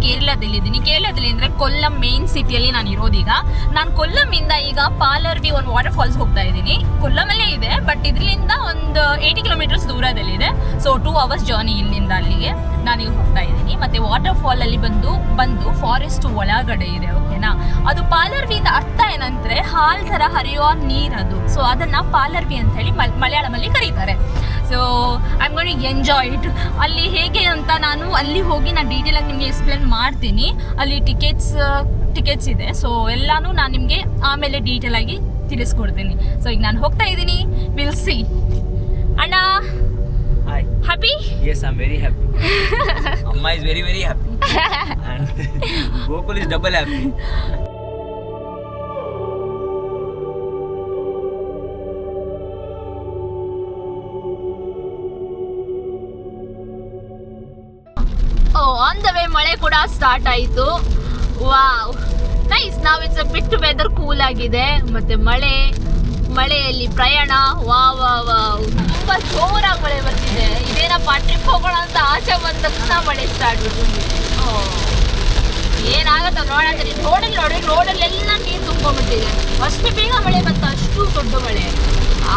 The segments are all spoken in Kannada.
ಇವತ್ತು ಕೇರಳದಲ್ಲಿದ್ದೀನಿ ಕೇರಳದಲ್ಲಿ ಅಂದರೆ ಕೊಲ್ಲಂ ಮೇನ್ ಸಿಟಿಯಲ್ಲಿ ನಾನು ಇರೋದೀಗ ನಾನು ಕೊಲ್ಲಂನಿಂದ ಈಗ ಪಾಲರ್ವಿ ಒಂದು ವಾಟರ್ ಫಾಲ್ಸ್ ಹೋಗ್ತಾ ಇದ್ದೀನಿ. ಕೊಲ್ಲಮಲ್ಲೇ ಇದೆ ಬಟ್ ಇದರಿಂದ ಒಂದು ಏಯ್ಟಿ ಕಿಲೋಮೀಟರ್ಸ್ ದೂರದಲ್ಲಿದೆ ಸೊ ಟೂ ಅವರ್ಸ್ ಜರ್ನಿ ಇಲ್ಲಿಂದ ಅಲ್ಲಿಗೆ ನಾನು ಈಗ ಹೋಗ್ತಾ ಇದ್ದೀನಿ. ಮತ್ತೆ ವಾಟರ್ ಫಾಲ್ ಅಲ್ಲಿ ಬಂದು ಬಂದು ಫಾರೆಸ್ಟ್ ಒಳಗಡೆ ಇದೆ ಓಕೆನಾ ಅದು ಪಾಲರ್ವಿದ ಅರ್ಥ ಏನಂದ್ರೆ ಹಾಲ್ ಥರ ಹರಿಯುವ ನೀರದು ಸೊ ಅದನ್ನ ಪಾಲರ್ವಿ ಅಂತ ಹೇಳಿ ಮಲ್- ಮಲಯಾಳಮಲ್ಲಿ ಕರೀತಾರೆ. So I am going enjoy it ಅಲ್ಲಿ ಹೇಗೆ ಅಂತ ನಾನು ಅಲ್ಲಿ ಹೋಗಿ ನಾನು ಡೀಟೇಲ್ ಆಗಿ ನಿಮಗೆ ಎಕ್ಸ್ಪ್ಲೇನ್ ಮಾಡ್ತೀನಿ ಅಲ್ಲಿ ಟಿಕೆಟ್ಸ್ ಟಿಕೆಟ್ಸ್ ಇದೆ ಸೊ ಎಲ್ಲಾನು ನಾನು ನಿಮಗೆ ಆಮೇಲೆ ಡೀಟೇಲ್ ಆಗಿ ತಿಳಿಸ್ಕೊಡ್ತೀನಿ ಸೊ ಈಗ ನಾನು ಹೋಗ್ತಾ ಇದ್ದೀನಿ ವಿಲ್ ಸಿ ಅಣ್ಣ. Happy yes I'm very happy. Amma is very, very happy. And Gokul is double happy. ಮಳೆ ಕೂಡ ಸ್ಟಾರ್ಟ್ ಆಯಿತು. ವಾವ್ ನೈಸ್ ನಾವು ಇಟ್ಸ್ ಬಿಟ್ಟು ವೆದರ್ ಕೂಲ್ ಆಗಿದೆ. ಮತ್ತೆ ಮಳೆ, ಮಳೆಯಲ್ಲಿ ಪ್ರಯಾಣ. ವಾ ವಾ ವಾವ್ ತುಂಬಾ ಜೋರಾಗಿ ಮಳೆ ಬರ್ತಿದೆ. ಇದೇನಪ್ಪ ಟ್ರಿಪ್ ಹೋಗೋಣ ಅಂತ ಆಚೆ ಬಂದ ಮಳೆ ಸ್ಟಾರ್ಟ್ ಏನಾಗತ್ತ ನೋಡಿ. ರೋಡಲ್ಲಿ ನೋಡಿ ರೋಡಲ್ಲೆಲ್ಲ ನೀರು ತುಂಬ್ಕೊಂಡ್ಬಿಟ್ಟಿದೆ ಅಷ್ಟು ಬೇಗ ಮಳೆ ಬಂತು. ಅಷ್ಟು ದೊಡ್ಡ ಮಳೆ.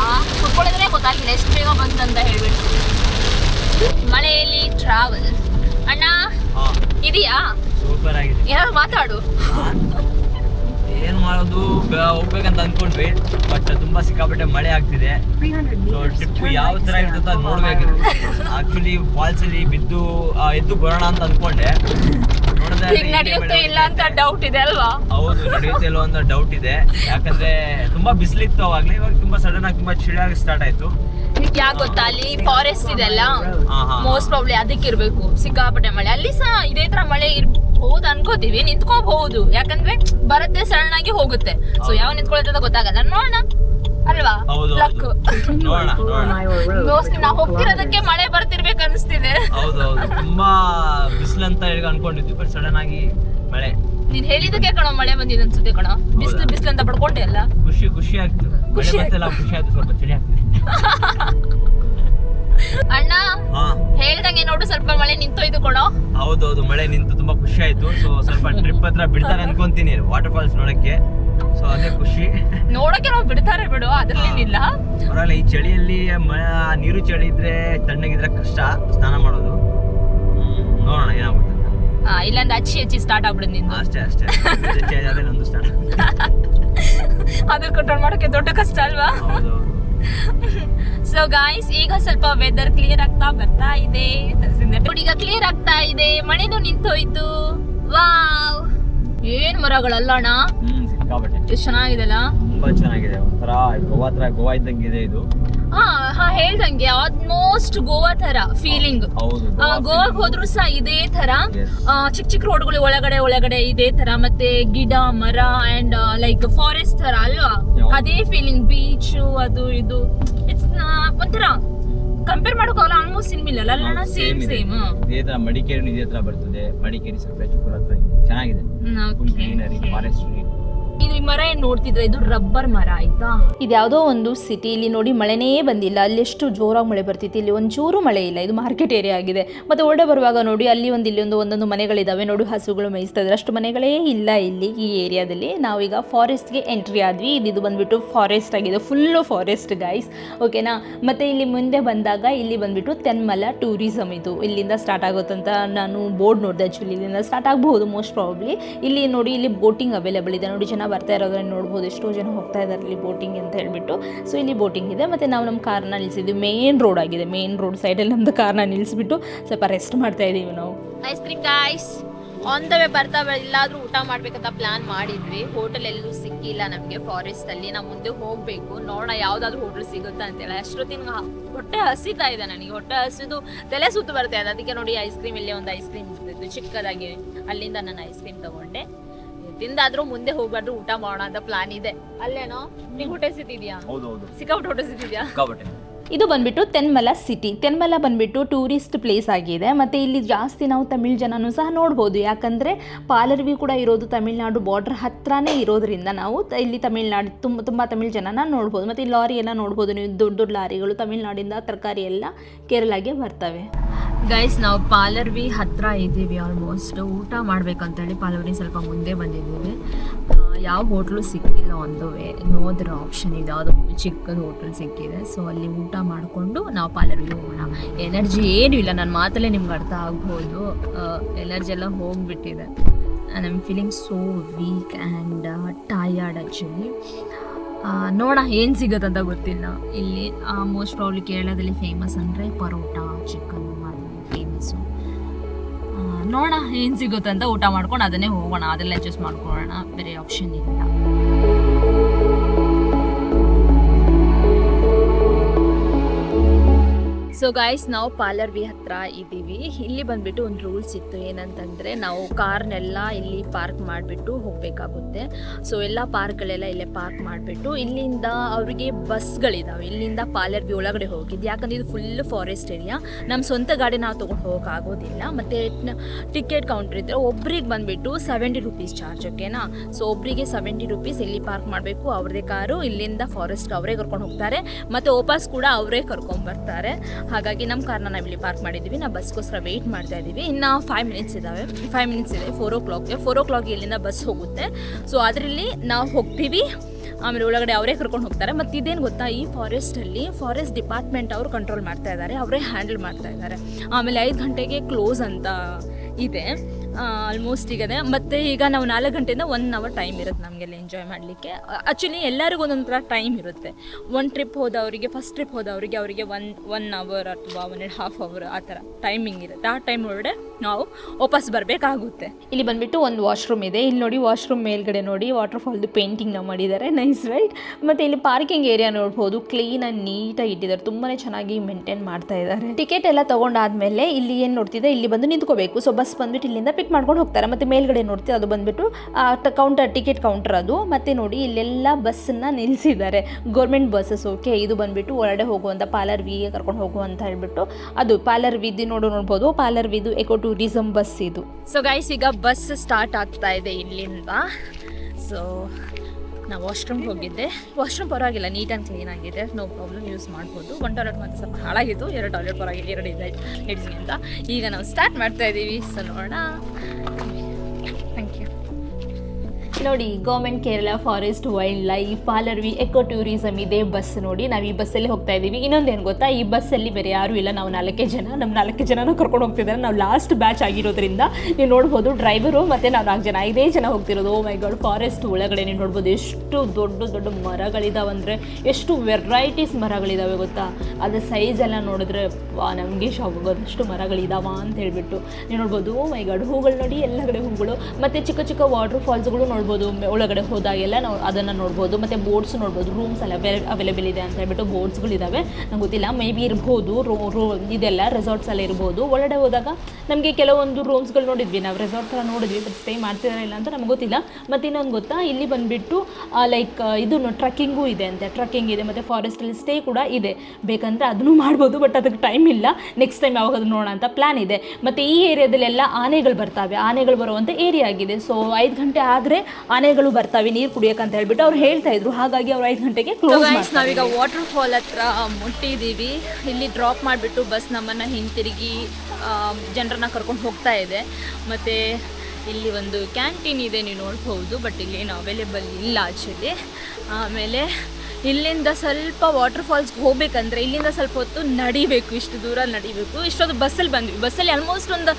ಆ ಕುತ್ಕೊಳ್ಳೋದ್ರೆ ಗೊತ್ತಾಗಿಲ್ಲ ಎಷ್ಟು ಬೇಗ ಬಂತಂತ ಹೇಳ್ಬಿಟ್ಟು ಮಳೆಯಲ್ಲಿ ಟ್ರಾವೆಲ್ ಅಣ್ಣ ಇದೆಯಾ? ಸೂಪರ್ ಆಗಿದೆ. ಏನಾದ್ರು ಮಾತಾಡು. ಏನ್ ಮಾಡೋದು? ಹೋಗ್ಬೇಕಂತ ಅನ್ಕೊಂಡ್ವಿ ಬಟ್ ತುಂಬಾ ಸಿಕ್ಕಾಪಟ್ಟೆ ಮಳೆ ಆಗ್ತಿದೆ. ಸೊ ಟ್ರಿಪ್ ಯಾವ ತರ ಇರ್ತದೆ ಅದು ನೋಡ್ಬೇಕು. ಆಕ್ಚುಲಿ ಫಾಲ್ಸ್ ಅಲ್ಲಿ ಬಿದ್ದು ಆ, ಎದ್ದು ಬರೋಣ ಅಂತ ಅನ್ಕೊಂಡೆ. ನೋಡಿದ್ರೆ ಈಗ ನಡೆಯುತ್ತೆ ಇಲ್ಲ ಅಂತ ಡೌಟ್ ಇದೆ ಅಲ್ವಾ? ಹೌದು ನಡೆಯುತ್ತೆ ಇಲ್ವೋ ಅಂತ ಡೌಟ್ ಇದೆ. ಯಾಕಂದ್ರೆ ತುಂಬಾ ಬಿಸಿಲಿತ್ತು ಅವಾಗ್ಲೇ ಇವಾಗ ತುಂಬಾ ಸಡನ್ ಆಗಿ ತುಂಬಾ ಚಳಿಯಾಗಿ ಸ್ಟಾರ್ಟ್ ಆಯ್ತು. ಯಾಕೆ ಗೊತ್ತಾ? ಅಲ್ಲಿ ಫಾರೆಸ್ಟ್ ಇದೆ ಅಲ್ಲ ಹಾ ಹಾ. ಮೋಸ್ಟ್ ಪ್ರಾಬ್ಲಿ ಅದಕ್ಕೆ ಇರ್ಬೇಕು ಸಿಕ್ಕಾಪಟ್ಟೆ ಮಳೆ. ಅಲ್ಲಿ ಸಹ ಇದೇ ತರ ಮಳೆ ಇರ್ಬಹುದು ಅನ್ಕೋತೀವಿ ನಿಂತ್ಕೋಬಹುದು. ಯಾಕಂದ್ರೆ ಬರುತ್ತೆ ಸಡನ್ ಆಗಿ ಹೋಗುತ್ತೆ ಸೊ ಯಾವ ನಿಂತ್ಕೊಳ್ಳುತ್ತೆ ಅಂತ ಗೊತ್ತಾಗಲ್ಲ. ನೋಡೋಣ. ಅಲ್ವಾ? ಲಕ್ ಮೋಸ್ಟ್ಲಿ ನಾವು ಹೋಗ್ತಿರೋದಕ್ಕೆ ಮಳೆ ಬರ್ತಿರ್ಬೇಕು ಅನಿಸ್ತಿದೆ. ತುಂಬಾ ಬಿಸಿಲಂತ ಹೇಳಿ ಅನ್ಕೊಂಡಿದ್ವಿ ಬಟ್ ಸಡನ್ ಆಗಿ ಮಳೆ. ನೀನ್ ಹೇಳಿದಕ್ಕೆ ಕಣೋ ಮಳೆ ಬಂದಿದೆ ಅನ್ಸುತ್ತೆ ಕಣೋ. ಬಿಸ್ಲು ಬಿಸಿಲು ಅಂತ ಪಡ್ಕೊಂಡೆ ಅಲ್ಲ? ಖುಷಿ ಖುಷಿ ಆಗ್ತದೆ ಖುಷಿ ಬಂತೆಲ್ಲ ಖುಷಿ ಆಯ್ತು ಸ್ವಲ್ಪ ಚಳಿ ಆಗ್ತಿದೆ ಹೇಳ್ದಂಗೆ ನೋಡು ಸ್ವಲ್ಪ ಮಳೆ ನಿಂತೋಯ್ತು ಕೊಡೋ. ಹೌದೌದು ಮಳೆ ನಿಂತು ತುಂಬಾ ಖುಷಿ ಆಯ್ತು. ಸೊ ಸ್ವಲ್ಪ ಟ್ರಿಪ್ ಹತ್ರ ಬಿಡ್ತಾರೆ ಅನ್ಕೊಂತೀನಿ ವಾಟರ್ ಫಾಲ್ಸ್ ನೋಡಕ್ಕೆ. ಸೊ ಅದೇ ಖುಷಿ. ನೋಡಕ್ಕೆ ನಾವು ಬಿಡ್ತಾರೆ ಬಿಡು ಅದ್ರಲ್ಲೇನಿಲ್ಲ. ಹೊರಗಲ್ಲ ಈ ಚಳಿಯಲ್ಲಿ ನೀರು ಚಳಿ ಇದ್ರೆ ತಣ್ಣಗಿದ್ರೆ ಕಷ್ಟ ಸ್ನಾನ ಮಾಡೋದು. ನೋಡೋಣ ಏನಾಗುತ್ತೆ ಇಲ್ಲಾಂದ್ರೆ ಹಚ್ಚಿ ಹಚ್ಚಿ ಸ್ಟಾರ್ಟ್ ಆಗ್ಬಿಡುದು ನಿಂದು. ಅಷ್ಟೇ ಅಷ್ಟೇ. ನಂದು ಸ್ಟಾರ್ಟ್ ಅದ್ರ ಕಂಟ್ರೋಲ್ ಮಾಡೋಕೆ ದೊಡ್ಡ ಕಷ್ಟ ಅಲ್ವಾ? ಹೌದು ಸೊ ಗಾಯ್ಸ್ ಈಗ ಸ್ವಲ್ಪ ವೆದರ್ ಕ್ಲಿಯರ್ ಆಗ್ತಾ ಬರ್ತಾ ಇದೆ. ಈಗ ಕ್ಲಿಯರ್ ಆಗ್ತಾ ಇದೆ. ಮಳೆನೂ ನಿಂತೋಯ್ತು. ವಾವ್ ಏನ್ ಮರಗಳಲ್ಲ ಅಣ್ಣ? ಹ್ಮ್ ಚೆನ್ನಾಗಿದೆ ಅಲ್ಲ ತುಂಬಾ ಚೆನ್ನಾಗಿದೆ. ಒಂಥರ ಗೋವಾ ತರ ಗೋವಾ ಇದ್ದಂಗಿದೆ ಇದು ಹಾ ಹಾ ಹೇಳ್ದಂಗೆ. ಆಲ್ಮೋಸ್ಟ್ ಗೋವಾ ತರ ಫೀಲಿಂಗ್ ಗೋವಾಗ್ ಹೋದ್ರು ಸಹ ಇದೇ ತರ ಚಿಕ್ಕ ಚಿಕ್ಕ ರೋಡ್ಗಳು ಒಳಗಡೆ ಒಳಗಡೆ ಇದೇ ತರ ಮತ್ತೆ ಗಿಡ ಮರ ಅಂಡ್ ಲೈಕ್ ಫಾರೆಸ್ಟ್ ತರ ಅಲ್ವಾ? ಅದೇ ಫೀಲಿಂಗ್ ಬೀಚ್ ಅದು ಇದು. ಒಂಥರ ಕಂಪೇರ್ ಮಾಡೋಕ್ಕಾಗಲ್ಲ ಆಲ್ಮೋಸ್ಟ್ ಸಿನಿಮಿಲ್ಲ ಅಲ್ಲ ಸೇಮ್ ಸೇಮ್ ಇದೇ. ತರ ಮಡಿಕೇರಿ ಇದೇ ತರ ಬರ್ತದೆ. ಮಡಿಕೇರಿ ಸಕಲೇಶಪುರ ಹತ್ರ ಇದೆ ಚೆನ್ನಾಗಿದೆ ಫುಲ್ ಗ್ರೀನರಿ ಫಾರೆಸ್ಟ್ರಿ ಮರ ಏನ್ ನೋಡ್ತಿದ್ರೆ? ಇದು ರಬ್ಬರ್ ಮರ ಆಯ್ತಾ? ಇದ್ಯಾವುದೋ ಒಂದು ಸಿಟಿ ಇಲ್ಲಿ ನೋಡಿ ಮಳೆನೇ ಬಂದಿಲ್ಲ. ಅಲ್ಲಿ ಎಷ್ಟು ಜೋರಾಗಿ ಮಳೆ ಬರ್ತಿತ್ತು. ಇಲ್ಲಿ ಒಂಚೂರು ಮಳೆ ಇಲ್ಲ. ಇದು ಮಾರ್ಕೆಟ್ ಏರಿಯಾ ಆಗಿದೆ. ಮತ್ತೆ ಹೊರಡೆ ಬರುವಾಗ ನೋಡಿ, ಅಲ್ಲಿ ಒಂದು ಇಲ್ಲಿ ಒಂದು ಒಂದೊಂದು ಮನೆಗಳಿದಾವೆ. ನೋಡಿ, ಹಸುಗಳು ಮೇಯಿಸ್ತಾ ಇದ್ದಾರೆ ಅಷ್ಟು ಮನೆಗಳೇ ಇಲ್ಲ ಇಲ್ಲಿ ಈ ಏರಿಯಾದಲ್ಲಿ ನಾವೀಗ ಫಾರೆಸ್ಟ್ಗೆ ಎಂಟ್ರಿ ಆದ್ವಿ. ಇದು ಬಂದ್ಬಿಟ್ಟು ಫಾರೆಸ್ಟ್ ಆಗಿದೆ. ಫುಲ್ಲು ಫಾರೆಸ್ಟ್ ಗೈಸ್ ಓಕೆನಾ ಮತ್ತೆ ಇಲ್ಲಿ ಮುಂದೆ ಬಂದಾಗ ಇಲ್ಲಿ ಬಂದ್ಬಿಟ್ಟು ತೆನ್ಮಲ ಟೂರಿಸಮ್ ಇದು. ಇಲ್ಲಿಂದ ಸ್ಟಾರ್ಟ್ ಆಗುತ್ತಂತ ನಾನು ಬೋರ್ಡ್ ನೋಡಿದೆ ಆ್ಯಕ್ಚುಲಿ ಇಲ್ಲಿಂದ ಸ್ಟಾರ್ಟ್ ಆಗಬಹುದು ಮೋಸ್ಟ್ ಪ್ರಾಬಬ್ಲಿ ಇಲ್ಲಿ ನೋಡಿ, ಇಲ್ಲಿ ಬೋಟಿಂಗ್ ಅವೈಲೇಬಲ್ ಇದೆ. ನೋಡಿ, ಜನ ಬರ್ತಾ ಇರೋದನ್ನ ನೋಡ್ಬೋದು. ಎಷ್ಟೋ ಜನ ಹೋಗ್ತಾ ಇದ್ದಾರೆ ಇಲ್ಲಿ ಬೋಟಿಂಗ್ ಅಂತ ಹೇಳಿಬಿಟ್ಟು. ಸೊ ಇಲ್ಲಿ ಬೋಟಿಂಗ್ ಇದೆ. ಮತ್ತು ನಾವು ನಮ್ಮ ಕಾರ್ನ ನಿಲ್ಲಿಸಿದ್ವಿ ಮೇನ್ ರೋಡ್ ಆಗಿದೆ. ಮೇನ್ ರೋಡ್ ಸೈಡಲ್ಲಿ ನಮ್ಮದು ಕಾರ್ನ ನಿಲ್ಲಿಸ್ಬಿಟ್ಟು ಸ್ವಲ್ಪ ರೆಸ್ಟ್ ಮಾಡ್ತಾ ಇದ್ದೀವಿ ನಾವು. Ice cream on the way ಬರ್ತಾ ಎಲ್ಲಾದ್ರೂ ಊಟ ಮಾಡ್ಬೇಕಂತ ಪ್ಲಾನ್ ಮಾಡಿದ್ವಿ. ಹೋಟೆಲ್ ಎಲ್ಲೂ ಸಿಕ್ಕಿಲ್ಲ ನಮಗೆ ಫಾರೆಸ್ಟ್ ಅಲ್ಲಿ. ನಾವು ಮುಂದೆ ಹೋಗಬೇಕು. ನೋಡೋಣ ಯಾವ್ದಾದ್ರು ಹೋಟೆಲ್ ಸಿಗುತ್ತಾ ಅಂತೇಳಿ. ಅಷ್ಟೊತ್ತಿನ ಹೊಟ್ಟೆ ಹಸಿತಾ ಇದೆ ನನಗೆ. ಹೊಟ್ಟೆ ಹಸಿದು ತಲೆ ಸುತ್ತು ಬರ್ತಾ ಇದೆ. ಅದಕ್ಕೆ ನೋಡಿ ಐಸ್ ಕ್ರೀಮ್ ಇಲ್ಲೇ ಒಂದು ಐಸ್ ಕ್ರೀಮ್ ಇರ್ತಿತ್ತು ಚಿಕ್ಕದಾಗಿ. ಅಲ್ಲಿಂದ ನಾನು ಐಸ್ ಕ್ರೀಮ್ ತಗೊಂಡೆ. ತಿಂದಾದ್ರೂ ಮುಂದೆ ಹೋಗ್ಬಾರ್ದು ಊಟ ಮಾಡೋಣ ಅಂತ ಪ್ಲಾನ್ ಇದೆ. ಅಲ್ಲೇನೋ? ನಿಂಗೆ ಹೊಟ್ಟೆ ಸಿದ್ದಿದ್ಯಾ ಹೌದು ಹೌದು ಸಿಕ್ಕಾಪಟ್ಟೆ ಹೊಟ್ಟೆ ಸಿದ್ದಿದ್ಯಾ ಸಿಕ್ಕಾಪಟ್ಟೆ. ಇದು ಬಂದ್ಬಿಟ್ಟು ತೆನ್ಮಲ ಸಿಟಿ ತೆನ್ಮಲ ಬಂದ್ಬಿಟ್ಟು ಟೂರಿಸ್ಟ್ ಪ್ಲೇಸ್ ಆಗಿದೆ. ಮತ್ತು ಇಲ್ಲಿ ಜಾಸ್ತಿ ನಾವು ತಮಿಳ್ ಜನನು ಸಹ ನೋಡ್ಬೋದು. ಯಾಕಂದರೆ ಪಾಲರ್ವಿ ಕೂಡ ಇರೋದು ತಮಿಳ್ನಾಡು ಬಾರ್ಡರ್ ಹತ್ರನೇ ಇರೋದ್ರಿಂದ ನಾವು ತ- ಇಲ್ಲಿ ತಮಿಳ್ನಾಡು ತುಂಬ ತುಂಬ ತಮಿಳ್ ಜನನ ನೋಡ್ಬೋದು. ಮತ್ತು ಈ ಲಾರಿ ಎಲ್ಲ ನೋಡ್ಬೋದು. ನೀವು ದೊಡ್ಡ ದೊಡ್ಡ ಲಾರಿಗಳು ತಮಿಳ್ನಾಡಿಂದ ತರಕಾರಿ ಎಲ್ಲ ಕೇರಳಗೆ ಬರ್ತವೆ. ಗೈಸ್ ನಾವು ಪಾಲರ್ವಿ ಹತ್ರ ಇದ್ದೀವಿ ಆಲ್ಮೋಸ್ಟ್ ಊಟ ಮಾಡ್ಬೇಕಂತೇಳಿ ಪಾಲರ್ವಿ ಸ್ವಲ್ಪ ಮುಂದೆ ಬಂದಿದ್ದೀವಿ. ಯಾವ ಹೋಟ್ಲು ಸಿಕ್ಕಿಲ್ಲ ಒಂದು ವೇ ನೋದ್ರ ಆಪ್ಷನ್ ಇದೆ. ಅದು ಚಿಕ್ಕದು ಹೋಟ್ಲ್ ಸಿಕ್ಕಿದೆ. ಸೊ ಅಲ್ಲಿ ಊಟ ಮಾಡಿಕೊಂಡು ನಾವು ಪಾಲರ್ವಿಗೆ ಹೋಗೋಣ. ಎನರ್ಜಿ ಏನೂ ಇಲ್ಲ. ನನ್ನ ಮಾತಲ್ಲೇ ನಿಮ್ಗೆ ಅರ್ಥ ಆಗ್ಬೋದು. ಎನರ್ಜಿ ಎಲ್ಲ ಹೋಗ್ಬಿಟ್ಟಿದೆ. I am feeling so weak and tired actually ನೋಡ ಏನು ಸಿಗುತ್ತಂತ ಗೊತ್ತಿಲ್ಲ. ಇಲ್ಲಿ ಮೋಸ್ಟ್ ಪ್ರಾಬ್ಲಿ ಕೇರಳದಲ್ಲಿ ಫೇಮಸ್ ಅಂದರೆ ಪರೋಟ ಚಿಕನ್ ನೋಡ ಏನು ಸಿಗುತ್ತಂತ ಊಟ ಮಾಡ್ಕೊಂಡು ಅದನ್ನೇ ಹೋಗೋಣ. ಅದೆಲ್ಲ ಅಡ್ಜಸ್ಟ್ ಮಾಡ್ಕೊಳ್ಳೋಣ. ಬೇರೆ ಆಪ್ಷನ್ ಇಲ್ಲ. ಸೊ ಗಾಯ್ಸ್ ನಾವು ಪಾಲರ್ವಿ ಹತ್ರ ಇದ್ದೀವಿ. ಇಲ್ಲಿ ಬಂದ್ಬಿಟ್ಟು ಒಂದು ರೂಲ್ಸ್ ಇತ್ತು. ಏನಂತಂದರೆ ನಾವು ಕಾರ್ನೆಲ್ಲ ಇಲ್ಲಿ ಪಾರ್ಕ್ ಮಾಡಿಬಿಟ್ಟು ಹೋಗಬೇಕಾಗುತ್ತೆ. ಸೊ ಎಲ್ಲ ಪಾರ್ಕ್ಗಳೆಲ್ಲ ಇಲ್ಲೇ ಪಾರ್ಕ್ ಮಾಡಿಬಿಟ್ಟು ಇಲ್ಲಿಂದ ಅವರಿಗೆ ಬಸ್ಗಳಿದ್ದಾವೆ ಇಲ್ಲಿಂದ ಪಾಲರ್ವಿ ಒಳಗಡೆ ಹೋಗಿದ್ದು. ಯಾಕಂದರೆ ಇದು ಫುಲ್ ಫಾರೆಸ್ಟ್ ಏರಿಯಾ ನಮ್ಮ ಸ್ವಂತ ಗಾಡಿ ನಾವು ತೊಗೊಂಡು ಹೋಗೋಕ್ಕಾಗೋದಿಲ್ಲ ಮತ್ತು ಟಿಕೆಟ್ ಕೌಂಟ್ರ್ ಇದ್ದರೆ ಒಬ್ರಿಗೆ ಬಂದುಬಿಟ್ಟು ಸೆವೆಂಟಿ ರುಪೀಸ್ ಚಾರ್ಜ್ ಓಕೆನಾ ಸೊ ಒಬ್ಬರಿಗೆ ಸೆವೆಂಟಿ ರುಪೀಸ್ ಇಲ್ಲಿ ಪಾರ್ಕ್ ಮಾಡಬೇಕು. ಅವ್ರದ್ದೇ ಕಾರು ಇಲ್ಲಿಂದ ಫಾರೆಸ್ಟ್ ಅವರೇ ಕರ್ಕೊಂಡು ಹೋಗ್ತಾರೆ. ಮತ್ತು ವಾಪಸ್ ಕೂಡ ಅವರೇ ಕರ್ಕೊಂಬರ್ತಾರೆ ಹಾಗಾಗಿ ನಮ್ಮ ಕಾರ್ನ ನಾವು ಇಲ್ಲಿ ಪಾರ್ಕ್ ಮಾಡಿದ್ದೀವಿ ನಾವು ಬಸ್ಗೋಸ್ಕರ ವೆಯ್ಟ್ ಮಾಡ್ತಾ ಇದ್ದೀವಿ ಇನ್ನು ಫೈವ್ ಮಿನಿಟ್ಸ್ ಇದ್ದಾವೆ ಫೈವ್ ಮಿನಿಟ್ಸ್ ಇದೆ ಫೋರ್ ಓ ಕ್ಲಾಕ್ಗೆ ಫೋರ್ ಓ ಕ್ಲಾಕ್ ಇಲ್ಲಿಂದ ಬಸ್ ಹೋಗುತ್ತೆ. ಸೊ ಅದರಲ್ಲಿ ನಾವು ಹೋಗ್ತೀವಿ. ಆಮೇಲೆ ಒಳಗಡೆ ಅವರೇ ಕರ್ಕೊಂಡು ಹೋಗ್ತಾರೆ. ಮತ್ತು ಇದೇನು ಗೊತ್ತಾ? ಈ ಫಾರೆಸ್ಟಲ್ಲಿ ಫಾರೆಸ್ಟ್ ಡಿಪಾರ್ಟ್ಮೆಂಟ್ ಅವರು ಕಂಟ್ರೋಲ್ ಮಾಡ್ತಾ ಇದ್ದಾರೆ ಅವರೇ ಹ್ಯಾಂಡಲ್ ಮಾಡ್ತಾ ಇದ್ದಾರೆ ಆಮೇಲೆ ಐದು ಗಂಟೆಗೆ ಕ್ಲೋಸ್ ಅಂತ ಇದೆ. ಆಲ್ಮೋಸ್ಟ್ ಈಗದೆ ಮತ್ತೆ ಈಗ ನಾವು ನಾಲ್ಕು ಗಂಟೆಯಿಂದ ಒನ್ ಅವರ್ ಟೈಮ್ ಇರುತ್ತೆ ನಮಗೆಲ್ಲ ಎಂಜಾಯ್ ಮಾಡಲಿಕ್ಕೆ. ಆ್ಯಕ್ಚುಲಿ ಎಲ್ಲರಿಗೂ ಒಂದೊಂಥರ ಟೈಮ್ ಇರುತ್ತೆ. ಒನ್ ಟ್ರಿಪ್ ಹೋದವರಿಗೆ ಫಸ್ಟ್ ಟ್ರಿಪ್ ಹೋದವರಿಗೆ ಅವರಿಗೆ ಒನ್ ಒನ್ ಅವರ್ ಅಥವಾ ಒನ್ ಆ್ಯಂಡ್ ಹಾಫ್ ಅವರ್ ಆ ಥರ ಟೈಮಿಂಗ್ ಇರುತ್ತೆ. ಆ ಟೈಮ್ ಒಳಗಡೆ ನಾವು ವಾಪಸ್ ಬರಬೇಕಾಗುತ್ತೆ. ಇಲ್ಲಿ ಬಂದ್ಬಿಟ್ಟು ಒಂದು ವಾಶ್ರೂಮ್ ಇದೆ. ಇಲ್ಲಿ ನೋಡಿ ವಾಶ್ರೂಮ್ ಮೇಲ್ಗಡೆ ನೋಡಿ ವಾಟರ್ ಫಾಲ್ದು ಪೇಂಟಿಂಗ್ನ ಮಾಡಿದ್ದಾರೆ. ನೈಸ್ ರೈಟ್ ಮತ್ತು ಇಲ್ಲಿ ಪಾರ್ಕಿಂಗ್ ಏರಿಯಾ ನೋಡ್ಬೋದು. ಕ್ಲೀನ್ ಆ್ಯಂಡ್ ನೀಟಾಗಿ ಇಟ್ಟಿದ್ದಾರೆ. ತುಂಬಾ ಚೆನ್ನಾಗಿ ಮೇಂಟೈನ್ ಮಾಡ್ತಾ ಇದ್ದಾರೆ. ಟಿಕೆಟ್ ಎಲ್ಲ ತೊಗೊಂಡಾದ್ಮೇಲೆ ಇಲ್ಲಿ ಏನು ನೋಡ್ತಿದೆ? ಇಲ್ಲಿ ಬಂದು ನಿಂತ್ಕೋಬೇಕು. ಸೊ ಬಸ್ ಬಂದ್ಬಿಟ್ಟು ಇಲ್ಲಿಂದ ಪಿಕ್ ಮಾಡ್ಕೊಂಡು ಹೋಗ್ತಾರೆ. ಮತ್ತೆ ಮೇಲ್ಗಡೆ ನೋಡ್ತೀವಿ ಅದು ಬಂದ್ಬಿಟ್ಟು ಕೌಂಟರ್ ಟಿಕೆಟ್ ಕೌಂಟರ್ ಅದು. ಮತ್ತೆ ನೋಡಿ, ಇಲ್ಲೆಲ್ಲ ಬಸ್ಸನ್ನು ನಿಲ್ಲಿಸಿದ್ದಾರೆ ಗೌರ್ಮೆಂಟ್ ಬಸ್ಸಸ್ ಓಕೆ ಇದು ಬಂದ್ಬಿಟ್ಟು ಒಳಗಡೆ ಹೋಗುವಂಥ ಪಾಲರ್ ವಿಗೆ ಕರ್ಕೊಂಡು ಹೋಗುವಂತ ಹೇಳ್ಬಿಟ್ಟು. ಅದು ಪಾಲರ್ ವಿದಿ ನೋಡು, ನೋಡ್ಬೋದು. ಪಾಲರ್ ವಿದು ಎಕೋ ಟೂರಿಸಮ್ ಬಸ್ ಇದು. ಸೊ ಗೈಸ್ ಈಗ ಬಸ್ ಸ್ಟಾರ್ಟ್ ಆಗ್ತಾ ಇದೆ ಇಲ್ಲಿಂದ. ಸೊ ನಾವು ವಾಶ್ರೂಮ್ಗೆ ಹೋಗಿದ್ದೆ. ವಾಶ್ರೂಮ್ ಪರವಾಗಿಲ್ಲ ನೀಟ್ ಆ್ಯಂಡ್ ಕ್ಲೀನ್ ಆಗಿದೆ. ನೋ ಪ್ರಾಬ್ಲಮ್ ಯೂಸ್ ಮಾಡ್ಬೋದು. ಒನ್ ಟಾಯ್ಲೆಟ್ ಮಾತ್ರ ಸ್ವಲ್ಪ ಹಾಳಾಗಿತ್ತು. ಎರಡು ಟಾಯ್ಲೆಟ್ ಪರವಾಗಿಲ್ಲ, ಎರಡು ಇದೆ ಈಗ ನಾವು ಸ್ಟಾರ್ಟ್ ಮಾಡ್ತಾ ಇದ್ದೀವಿ ಸೊ ನೋಡೋಣ. ನೋಡಿ government Kerala forest wildlife Palaruvi eco tourism ಇದೆ ಬಸ್ ನೋಡಿ. ನಾವು ಈ ಬಸ್ಸಲ್ಲಿ ಹೋಗ್ತಾ ಇದ್ದೀವಿ ಇನ್ನೊಂದೇನು ಗೊತ್ತಾ? ಈ ಬಸ್ಸಲ್ಲಿ ಬೇರೆ ಯಾರೂ ಇಲ್ಲ. ನಾವು ನಾಲ್ಕೇ ಜನ. ನಮ್ಮ ನಾಲ್ಕು ಜನನ ಕರ್ಕೊಂಡು ಹೋಗ್ತಿದ್ದಾರೆ. ನಾವು ಲಾಸ್ಟ್ ಬ್ಯಾಚ್ ಆಗಿರೋದ್ರಿಂದ ನೀವು ನೋಡ್ಬೋದು ಡ್ರೈವರು ಮತ್ತು ನಾವು ನಾಲ್ಕು ಜನ. ಐದೇ ಜನ ಹೋಗ್ತಿರೋದು. ಓ ಮೈ ಗಾಡ್ ಫಾರೆಸ್ಟ್ ಒಳಗಡೆ ನೀವು ನೋಡ್ಬೋದು ಎಷ್ಟು ದೊಡ್ಡ ದೊಡ್ಡ ಮರಗಳಿದಾವೆ ಅಂದರೆ, ಎಷ್ಟು ವೆರೈಟೀಸ್ ಮರಗಳಿದಾವೆ ಗೊತ್ತಾ? ಅದ್ರ ಸೈಜ್ ಎಲ್ಲ ನೋಡಿದ್ರೆ ನಮಗೆ ಶಾಕ್ ಆಗೋದು. ಅಷ್ಟು ಮರಗಳಿದಾವ ಅಂತ ಹೇಳ್ಬಿಟ್ಟು ನೀವು ನೋಡ್ಬೋದು. ಓ ಮೈ ಗಾಡ್ ಹೂಗಳು ನೋಡಿ, ಎಲ್ಲ ಕಡೆ ಹೂಗಳು. ಮತ್ತು ಚಿಕ್ಕ ಚಿಕ್ಕ ವಾಟರ್ ಫಾಲ್ಸ್ಗಳು ನೋಡ್ಬೋದು ಒಳಗಡೆ ಹೋದಾಗೆಲ್ಲ ನಾವು ಅದನ್ನು ನೋಡ್ಬೋದು, ಮತ್ತು ಬೋರ್ಡ್ಸ್ ನೋಡ್ಬೋದು ರೂಮ್ಸ್ ಎಲ್ಲ ಅವೈಲೇಬಲ್ ಇದೆ ಅಂತ ಹೇಳ್ಬಿಟ್ಟು ಬೋರ್ಡ್ಸ್ಗಳಿದ್ದಾವೆ ನಂಗೆ ಗೊತ್ತಿಲ್ಲ ಮೇ ಬಿ ಇರ್ಬೋದು ರೋ ರೋ ಇದೆಲ್ಲ ರೆಸಾರ್ಟ್ಸ್ ಎಲ್ಲ ಇರ್ಬೋದು. ಒಳಗಡೆ ಹೋದಾಗ ನಮಗೆ ಕೆಲವೊಂದು ರೂಮ್ಸ್ಗಳು ನೋಡಿದ್ವಿ, ನಾವು ರೆಸಾರ್ಟ್ ಥರ ನೋಡಿದ್ವಿ ಬಟ್ ಸ್ಟೇ ಮಾಡ್ತಿದಾರ ಇಲ್ಲ ಅಂತ ನಮ್ಗೆ ಗೊತ್ತಿಲ್ಲ. ಮತ್ತು ಇನ್ನೊಂದು ಗೊತ್ತಾ, ಇಲ್ಲಿ ಬಂದುಬಿಟ್ಟು ಲೈಕ್ ಇದು ಟ್ರಕ್ಕಿಂಗೂ ಇದೆ ಅಂತೆ ಟ್ರಕ್ಕಿಂಗ್ ಇದೆ, ಮತ್ತು ಫಾರೆಸ್ಟಲ್ಲಿ ಸ್ಟೇ ಕೂಡ ಇದೆ. ಬೇಕಂದರೆ ಅದನ್ನು ಮಾಡ್ಬೋದು ಬಟ್ ಅದಕ್ಕೆ ಟೈಮ್ ಇಲ್ಲ. ನೆಕ್ಸ್ಟ್ ಟೈಮ್ ಯಾವಾಗ ಅದು ನೋಡೋಣ ಅಂತ ಪ್ಲ್ಯಾನ್ ಇದೆ. ಮತ್ತು ಈ ಏರಿಯಾದಲ್ಲಿ ಎಲ್ಲ ಆನೆಗಳು ಬರ್ತವೆ, ಆನೆಗಳು ಬರುವಂಥ ಏರಿಯಾ ಆಗಿದೆ. ಸೊ ಐದು ಗಂಟೆ ಆದರೆ ಆನೆಗಳು ಬರ್ತಾವೆ ನೀರು ಕುಡಿಯೋಕ್ಕಂತ ಹೇಳ್ಬಿಟ್ಟು ಅವ್ರು ಹೇಳ್ತಾ ಇದ್ರು. ಹಾಗಾಗಿ ಅವ್ರು ಐದು ಗಂಟೆಗೆ ಕ್ಲೋಸ್ ನಾವೀಗ ವಾಟರ್ ಫಾಲ್ ಹತ್ರ ಮುಟ್ಟಿದ್ದೀವಿ ಇಲ್ಲಿ ಡ್ರಾಪ್ ಮಾಡಿಬಿಟ್ಟು ಬಸ್ ನಮ್ಮನ್ನು ಹಿಂತಿರುಗಿ ಜನರನ್ನ ಕರ್ಕೊಂಡು ಹೋಗ್ತಾ ಇದೆ. ಮತ್ತೆ ಇಲ್ಲಿ ಒಂದು ಕ್ಯಾಂಟೀನ್ ಇದೆ ನೀವು ನೋಡ್ಬೋದು ಬಟ್ ಇಲ್ಲಿ ಏನು ಅವೈಲೇಬಲ್ ಇಲ್ಲ ಆ್ಯಕ್ಚುಲಿ ಆಮೇಲೆ ಇಲ್ಲಿಂದ ಸ್ವಲ್ಪ ವಾಟರ್ ಫಾಲ್ಸ್ಗೆ ಹೋಗ್ಬೇಕಂದ್ರೆ ಇಲ್ಲಿಂದ ಸ್ವಲ್ಪ ಹೊತ್ತು ನಡಿಬೇಕು, ಇಷ್ಟು ದೂರ ನಡಿಬೇಕು. ಇಷ್ಟೊಂದು ಬಸ್ಸಲ್ಲಿ ಬಂದ್ವಿ. ಬಸ್ಸಲ್ಲಿ ಆಲ್ಮೋಸ್ಟ್ ಒಂದು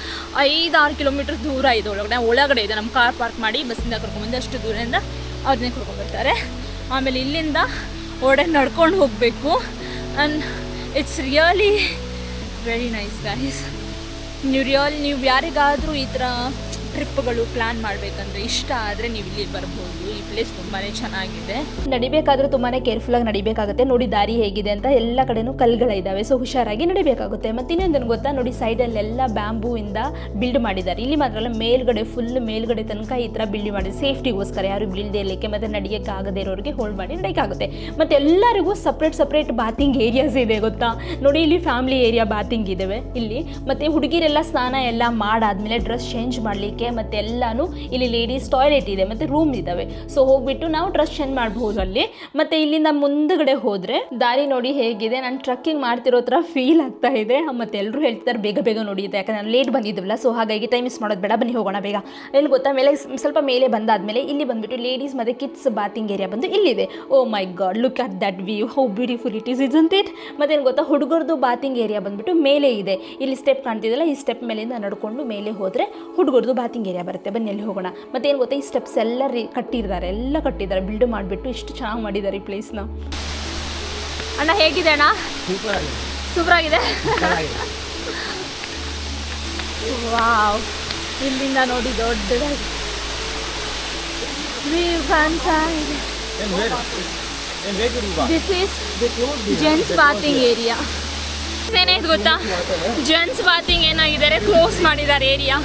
ಐದು ಆರು ಕಿಲೋಮೀಟರ್ ದೂರ ಇದೆ ಒಳಗಡೆ. ಒಳಗಡೆ ಇದೆ. ನಮ್ಮ ಕಾರ್ ಪಾರ್ಕ್ ಮಾಡಿ ಬಸ್ಸಿಂದ ಕರ್ಕೊಂಡ್ಬಂದು ಅಷ್ಟು ದೂರದಿಂದ ಅವ್ರನ್ನೇ ಕರ್ಕೊಂಡ್ಬರ್ತಾರೆ ಆಮೇಲೆ ಇಲ್ಲಿಂದ ಒಡೆ ನಡ್ಕೊಂಡು ಹೋಗಬೇಕು. And it's really very nice guys ನೀವು ರಿಯಲ್ ನೀವು ಯಾರಿಗಾದರೂ ಈ ಥರ ಟ್ರಿಪ್ಗಳು ಪ್ಲಾನ್ ಮಾಡಬೇಕಂದ್ರೆ ಇಷ್ಟ ಆದರೆ ನೀವು ಇಲ್ಲಿ ಬರ್ಬೋದು. ಈ ಪ್ಲೇಸ್ ತುಂಬಾನೇ ಚೆನ್ನಾಗಿದೆ. ನಡಿಬೇಕಾದ್ರೂ ಕೇರ್ಫುಲ್ ಆಗಿ ನಡಿಬೇಕಾಗುತ್ತೆ. ನೋಡಿ ದಾರಿ ಹೇಗಿದೆ ಅಂತ ಎಲ್ಲ ಕಡೆನೂ ಕಲ್ಗಳಿದ್ದಾವೆ ಸೊ ಹುಷಾರಾಗಿ ನಡಿಬೇಕಾಗುತ್ತೆ. ಮತ್ತೆ ಇನ್ನೊಂದೇನು ಗೊತ್ತಾ? ನೋಡಿ ಸೈಡಲ್ಲೆಲ್ಲ ಬ್ಯಾಂಬೂಯಿಂದ ಬಿಲ್ಡ್ ಮಾಡಿದ್ದಾರೆ. ಇಲ್ಲಿ ಮಾತ್ರ ಅಲ್ಲ, ಮೇಲ್ಗಡೆ ಫುಲ್ ಮೇಲ್ಗಡೆ ತನಕ ಈ ತರ ಬಿಲ್ಡ್ ಮಾಡಿ ಸೇಫ್ಟಿಗೋಸ್ಕರ ಯಾರು ಬಿಲ್ಡ್ ಇರಲಿಕ್ಕೆ ಮತ್ತೆ ನಡಿಯಕ್ಕೆ ಆಗದೇ ಇರೋರಿಗೆ ಹೋಲ್ಡ್ ಮಾಡಿ ಲೈಕ್ ಆಗುತ್ತೆ ಮತ್ತೆ ಎಲ್ಲರಿಗೂ ಸಪ್ರೇಟ್ ಸಪ್ರೇಟ್ ಬಾತಿಂಗ್ ಏರಿಯಾಸ್ ಇದೆ ಗೊತ್ತಾ? ನೋಡಿ ಇಲ್ಲಿ ಫ್ಯಾಮಿಲಿ ಏರಿಯಾ ಬಾತಿಂಗ್ ಇದಾವೆ ಇಲ್ಲಿ. ಮತ್ತೆ ಹುಡುಗಿರೆಲ್ಲ ಸ್ನಾನ ಎಲ್ಲ ಮಾಡಾದ್ಮೇಲೆ ಡ್ರೆಸ್ ಚೇಂಜ್ ಮಾಡಲಿಕ್ಕೆ ಮಾಡಲಿಕ್ಕೆ ಮತ್ತು ಎಲ್ಲಾನು ಇಲ್ಲಿ ಲೇಡೀಸ್ ಟಾಯ್ಲೆಟ್ ಇದೆ, ಮತ್ತು ರೂಮ್ ಇದ್ದಾವೆ ಸೊ ಹೋಗ್ಬಿಟ್ಟು ನಾವು ಡ್ರೆಸ್ ಚೇಂಜ್ ಮಾಡ್ಬೋದು ಅಲ್ಲಿ. ಮತ್ತು ಇಲ್ಲಿಂದ ಮುಂದಗಡೆ ಹೋದರೆ ದಾರಿ ನೋಡಿ ಹೇಗಿದೆ. ನಾನು ಟ್ರಕ್ಕಿಂಗ್ ಮಾಡ್ತಿರೋ ಥರ ಫೀಲ್ ಆಗ್ತಾ ಇದೆ. ಮತ್ತು ಎಲ್ಲರೂ ಹೇಳ್ತಾರೆ ಬೇಗ ಬೇಗ ನೋಡಿ ಅಂತ ಯಾಕಂದ್ರೆ ನಾನು ಲೇಟ್ ಬಂದಿದ್ವಲ್ಲ ಸೊ ಹಾಗಾಗಿ ಟೈಮ್ ಮಿಸ್ ಮಾಡೋದು ಬೇಡ. ಬನ್ನಿ, ಹೋಗೋಣ ಬೇಗ. ಎಲ್ಲಿ ಗೊತ್ತಾ, ಮೇಲೆ ಸ್ವಲ್ಪ ಮೇಲೆ ಬಂದಾದ್ಮೇಲೆ ಇಲ್ಲಿ ಬಂದ್ಬಿಟ್ಟು ಲೇಡೀಸ್ ಮತ್ತು ಕಿಡ್ಸ್ ಬಾತಿಂಗ್ ಏರಿಯಾ ಬಂದು ಇಲ್ಲಿದೆ. ಓ my god look at that view how beautiful it is isn't it ಮತ್ತೇನು ಗೊತ್ತಾ, ಹುಡುಗರದು ಬಾತಿಂಗ್ ಏರಿಯಾ ಬಂದ್ಬಿಟ್ಟು ಮೇಲೆ ಇದೆ. ಇಲ್ಲಿ ಸ್ಟೆಪ್ ಕಾಣ್ತಿದೆಯಲ್ಲ, ಈ ಸ್ಟೆಪ್ ಮೇಲಿಂದ ನಡ್ಕೊಂಡು ಮೇಲೆ ಹೋದರೆ ಹುಡುಗರದು ಬಾತಿಂಗ್ ಏರಿಯಾ ಬರುತ್ತೆ. ಬನ್ನಿ, ಅಲ್ಲಿ ಹೋಗೋಣ. ಮತ್ತೆ ಏನು ಗೊತ್ತಾ, ಈ ಸ್ಟೆಪ್ಸ್ ಎಲ್ಲ ರೀ ಕಟ್ಟಿದ್ದಾರೆ ಎಲ್ಲ ಕಟ್ಟಿದ್ದಾರೆ. ಬಿಲ್ಡ್ ಮಾಡಿಬಿಟ್ಟು ಇಷ್ಟು ಚೆನ್ನಾಗಿ ಮಾಡಿದ್ದಾರೆ ಈ ಪ್ಲೇಸ್ನ ಅಣ್ಣ, ಹೇಗಿದೆ ಅಣ್ಣ? ಸೂಪರ್ ಆಗಿದೆ ವಾವ್. ಇಲ್ಲಿಂದ ನೋಡಿ ದೊಡ್ಡದಾಗಿ. This is gents bathing area ಏನಾಯ್ತು ಗೊತ್ತಾ? ಜೆಂಟ್ಸ್ ಬಾತಿಂಗ್ ಏನಾಗಿದ್ದಾರೆ? ಕ್ಲೋಸ್ ಮಾಡಿದ್ದಾರೆ ಏರಿಯಾ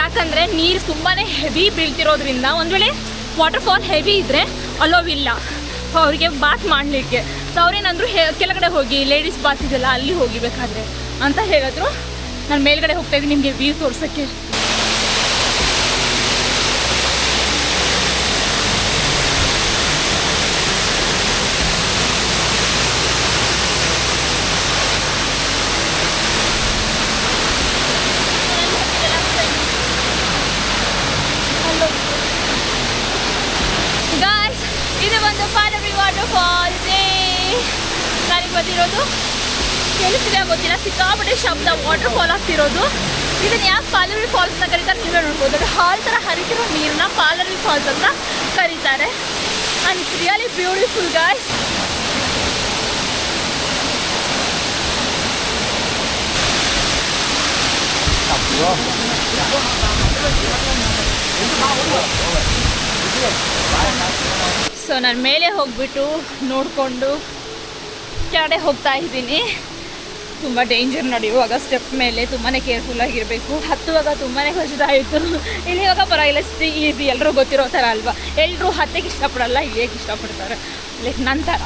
ಯಾಕಂದರೆ ನೀರು ತುಂಬಾ ಹೆವಿ ಬೀಳ್ತಿರೋದ್ರಿಂದ ಒಂದು ವೇಳೆ ವಾಟರ್ಫಾಲ್ ಹೆವಿ ಇದ್ದರೆ ಅಲೋವಿಲ್ಲ ಅವರಿಗೆ ಬಾತ್ ಮಾಡಲಿಕ್ಕೆ. ಸೊ ಅವ್ರೇನಂದ್ರು ಹೇ, ಕೆಳಗಡೆ ಹೋಗಿ ಲೇಡೀಸ್ ಬಾತ್ ಇದೆಲ್ಲ ಅಲ್ಲಿ ಹೋಗಿ ಬೇಕಾದ್ರೆ ಅಂತ ಹೇಳಿದ್ರು. ನಾನು ಮೇಲ್ಗಡೆ ಹೋಗ್ತಾ ಇದ್ದೀನಿ, ನಿಮಗೆ ವ್ಯೂ ತೋರ್ಸೋಕ್ಕೆ ಗಾಯ್ಸ್ ಇದು ಒಂದು ಪಾಲವಿ ವಾಟರ್ ಫಾಲ್ಸ್ ನನಗೆ ಕೇಳಿಸಿದೆ ಗೊತ್ತಿಲ್ಲ. ಸಿಕ್ಕಾಪಟ್ಟೆ ಶಬ್ದ ವಾಟರ್ ಫಾಲ್ ಆಗ್ತಿರೋದು. ಇದನ್ನ ಯಾಕೆ ಪಾಲರ್ವಿ ಫಾಲ್ಸ್ ಅಂತ ಕರೀತಾರೆ ನೀವೇ ನೋಡ್ಬೋದು. ಹಾಲ್ ಥರ ಹರಿತಿರೋ ನೀರನ್ನ ಪಾಲರ್ವಿ ಫಾಲ್ಸ್ ಅಂತ ಕರೀತಾರೆ. And it's really beautiful guys so ನಾನು ಮೇಲೆ ಹೋಗ್ಬಿಟ್ಟು ನೋಡಿಕೊಂಡು ಕೆಳಗಡೆ ಹೋಗ್ತಾ ಇದ್ದೀನಿ. ತುಂಬ ಡೇಂಜರ್ ನೋಡಿ, ಇವಾಗ ಸ್ಟೆಪ್ ಮೇಲೆ ತುಂಬಾ ಕೇರ್ಫುಲ್ ಆಗಿರಬೇಕು. ಹತ್ತುವಾಗ ತುಂಬಾ ಕಷ್ಟ ಆಯಿತು ಇಲ್ಲಿ ಇವಾಗ ಪರವಾಗಿಲ್ಲ ಈಸಿ ಎಲ್ಲರೂ ಗೊತ್ತಿರೋ ಥರ ಅಲ್ವಾ? ಎಲ್ಲರೂ ಹತ್ತಕ್ಕೆ ಇಷ್ಟಪಡಲ್ಲ ಇಳಿಯಕ್ಕೆ ಇಷ್ಟಪಡ್ತಾರೆ? ಲೈಕ್ ನಂತರ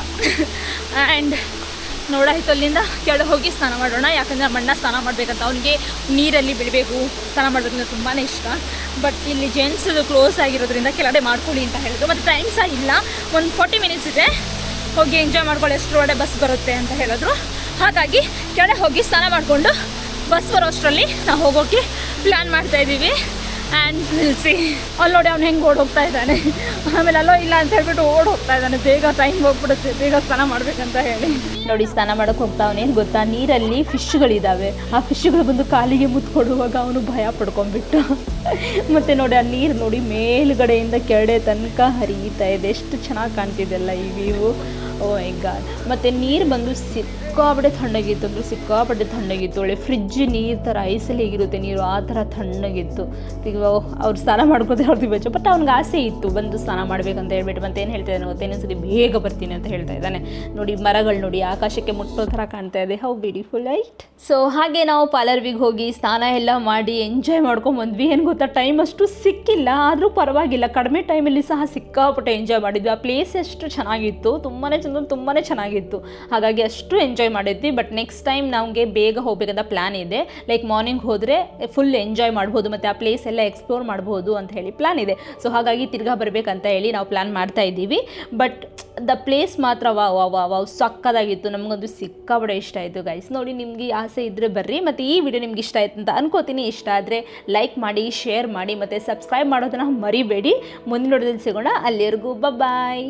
ಆ್ಯಂಡ್ ನೋಡಾಯ್ತು ಅಲ್ಲಿಂದ ಕೆಳಗೆ ಹೋಗಿ ಸ್ನಾನ ಮಾಡೋಣ. ಯಾಕಂದರೆ ಮಣ್ಣ ಸ್ನಾನ ಮಾಡಬೇಕಂತ ಅವನಿಗೆ ನೀರಲ್ಲಿ ಬಿಡಬೇಕು. ಸ್ನಾನ ಮಾಡೋದ್ರಿಂದ ತುಂಬಾ ಇಷ್ಟ. ಬಟ್ ಇಲ್ಲಿ ಜೆಂಟ್ಸ್ ಕ್ಲೋಸ್ ಆಗಿರೋದ್ರಿಂದ ಕೆಳಗಡೆ ಮಾಡ್ಕೊಳ್ಳಿ ಅಂತ ಹೇಳಿದ್ರು. ಮತ್ತು ಟೈಮ್ ಸಹ ಇಲ್ಲ. ಒಂದು ಫಾರ್ಟಿ ಮಿನಿಟ್ಸ್ ಇದೆ. ಹೋಗಿ ಎಂಜಾಯ್ ಮಾಡ್ಕೊಳ್ಳಿ ಎಷ್ಟರೊಳಗೆ ಬಸ್ ಬರುತ್ತೆ ಅಂತ ಹೇಳಿದ್ರು. ಹಾಗಾಗಿ ಕೆಳಗೆ ಹೋಗಿ ಸ್ನಾನ ಮಾಡಿಕೊಂಡು ಬಸ್ ಬರೋ ಅಷ್ಟರಲ್ಲಿ ನಾವು ಹೋಗೋಕ್ಕೆ ಪ್ಲ್ಯಾನ್ ಮಾಡ್ತಾ ಇದ್ದೀವಿ. ಆ್ಯಂಡ್ ನಿಲ್ಸಿ ಅಲ್ಲಿ ನೋಡಿ ಅವ್ನು ಹೆಂಗೆ ಹೋಗ್ತಾ ಇದ್ದಾನೆ. ಆಮೇಲೆ ಅಲ್ಲೋ ಇಲ್ಲ ಅಂತ ಹೇಳ್ಬಿಟ್ಟು ಓಡ್ ಹೋಗ್ತಾ ಇದ್ದಾನೆ. ಬೇಗ ಟೈಮ್ ಹೋಗ್ಬಿಡುತ್ತೆ. ಬೇಗ ಸ್ನಾನ ಮಾಡ್ಬೇಕಂತ ಹೇಳಿ. ನೋಡಿ ಸ್ನಾನ ಮಾಡೋಕೆ ಹೋಗ್ತಾ ಅವನೇನು ಗೊತ್ತಾ? ನೀರಲ್ಲಿ ಫಿಶ್ಗಳಿದ್ದಾವೆ ಆ ಫಿಶ್ಗಳು ಬಂದು ಕಾಲಿಗೆ ಮುತ್ಕೊಡುವಾಗ ಅವನು ಭಯ ಪಡ್ಕೊಂಡ್ಬಿಟ್ಟು. ಮತ್ತು ನೋಡಿ ಆ ನೀರು ನೋಡಿ ಮೇಲುಗಡೆಯಿಂದ ಕೆಳಡೆ ತನಕ ಹರಿಯುತ್ತಾ ಇದೆ. ಎಷ್ಟು ಚೆನ್ನಾಗಿ ಕಾಣ್ತಿದೆಲ್ಲ ಈ ವ್ಯೂ ಓ ಮೈ ಗಾಡ್ ಮತ್ತು ನೀರು ಬಂದು ಸಿಕ್ಕಾಪಟ್ಟೆ ತಣ್ಣಗಿತ್ತು ಅಂದರೆ ಸಿಕ್ಕಾಪಟ್ಟೆ ತಣ್ಣಗಿತ್ತು ಒಳ್ಳೆ ಫ್ರಿಜ್ ನೀರು ಥರ ಐಸಲ್ಲಿ ಹೇಗಿರುತ್ತೆ ನೀರು, ಆ ಥರ ತಣ್ಣಗಿತ್ತು ಈಗ ಅವ್ರು ಸ್ನಾನ ಮಾಡ್ಕೋತ ಅವ್ರದ್ದು ಬಚ್ಚು. ಬಟ್ ಅವ್ನಿಗೆ ಆಸೆ ಇತ್ತು, ಬಂದು ಸ್ನಾನ ಮಾಡ್ಬೇಕಂತ ಹೇಳ್ಬಿಟ್ಟು. ಮತ್ತೆ ಏನು ಹೇಳ್ತಾ ಇದ್ದಾನೆ ಗೊತ್ತಾ? ಇನ್ನೊಂದ್ಸತಿ ಬೇಗ ಬರ್ತೀನಿ ಅಂತ ಹೇಳ್ತಾ ಇದ್ದಾನೆ. ನೋಡಿ ಮರಗಳು ನೋಡಿ, ಆಕಾಶಕ್ಕೆ ಮುಟ್ಟೋ ಥರ ಕಾಣ್ತಾ ಇದೆ. ಹೌ ಬ್ಯೂಟಿಫುಲ್ ಐಟ್ ಸೊ ಹಾಗೆ ನಾವು ಪಾರ್ಲರ್ವಿಗೆ ಹೋಗಿ ಸ್ನಾನ ಎಲ್ಲ ಮಾಡಿ ಎಂಜಾಯ್ ಮಾಡ್ಕೊಂಬಂದ್ವಿ ಏನು ಗೊತ್ತಾ? ಟೈಮ್ ಅಷ್ಟು ಸಿಕ್ಕಿಲ್ಲ, ಆದರೂ ಪರವಾಗಿಲ್ಲ. ಕಡಿಮೆ ಟೈಮಲ್ಲಿ ಸಹ ಸಿಕ್ಕಾಪಟ್ಟೆ ಎಂಜಾಯ್ ಮಾಡಿದ್ವಿ. ಆ ಪ್ಲೇಸ್ ಎಷ್ಟು ಚೆನ್ನಾಗಿತ್ತು. ತುಂಬಾ ಚಂದ ತುಂಬಾ ಚೆನ್ನಾಗಿತ್ತು. ಹಾಗಾಗಿ ಅಷ್ಟು ಎಂಜಾಯ್ ಮಾಡಿದ್ವಿ. ಬಟ್ ನೆಕ್ಸ್ಟ್ ಟೈಮ್ ನಮಗೆ ಬೇಗ ಹೋಗಬೇಕಂತ ಪ್ಲ್ಯಾನ್ ಇದೆ. ಲೈಕ್ ಮಾರ್ನಿಂಗ್ ಹೋದರೆ ಫುಲ್ ಎಂಜಾಯ್ ಮಾಡ್ಬೋದು. ಮತ್ತು ಆ ಪ್ಲೇಸ್ ಎಲ್ಲ ಎಕ್ಸ್ಪ್ಲೋರ್ ಮಾಡ್ಬೋದು ಅಂತ ಹೇಳಿ ಪ್ಲ್ಯಾನ್ ಇದೆ. ಸೊ ಹಾಗಾಗಿ ತಿರ್ಗಾ ಬರಬೇಕಂತ ಹೇಳಿ ನಾವು ಪ್ಲ್ಯಾನ್ ಮಾಡ್ತಾ ಇದ್ದೀವಿ. ಬಟ್ ದ ಪ್ಲೇಸ್ ಮಾತ್ರ ವಾ ವಾ ವಾ ವಾವ್, ಸಕ್ಕದಾಗಿತ್ತು. ನಮಗೊಂದು ಸಿಕ್ಕಾಪಟ್ಟೆ ಇಷ್ಟ ಆಯಿತು ಗೈಸ್ ನೋಡಿ ನಿಮಗೆ ಆಸೆ ಇದ್ದರೆ ಬರ್ರಿ. ಮತ್ತು ಈ ವಿಡಿಯೋ ನಿಮ್ಗೆ ಇಷ್ಟ ಆಯ್ತು ಅಂತ ಅನ್ಕೋತೀನಿ. ಇಷ್ಟ ಆದರೆ ಲೈಕ್ ಮಾಡಿ ಶೇರ್ ಮಾಡಿ, ಮತ್ತು ಸಬ್ಸ್ಕ್ರೈಬ್ ಮಾಡೋದನ್ನು ಮರಿಬೇಡಿ. ಮುಂದಿನ ನೋಡೋದಲ್ಲಿ ಸಿಗೋಣ. ಅಲ್ಲಿವರೆಗೂ ಬಾಯ್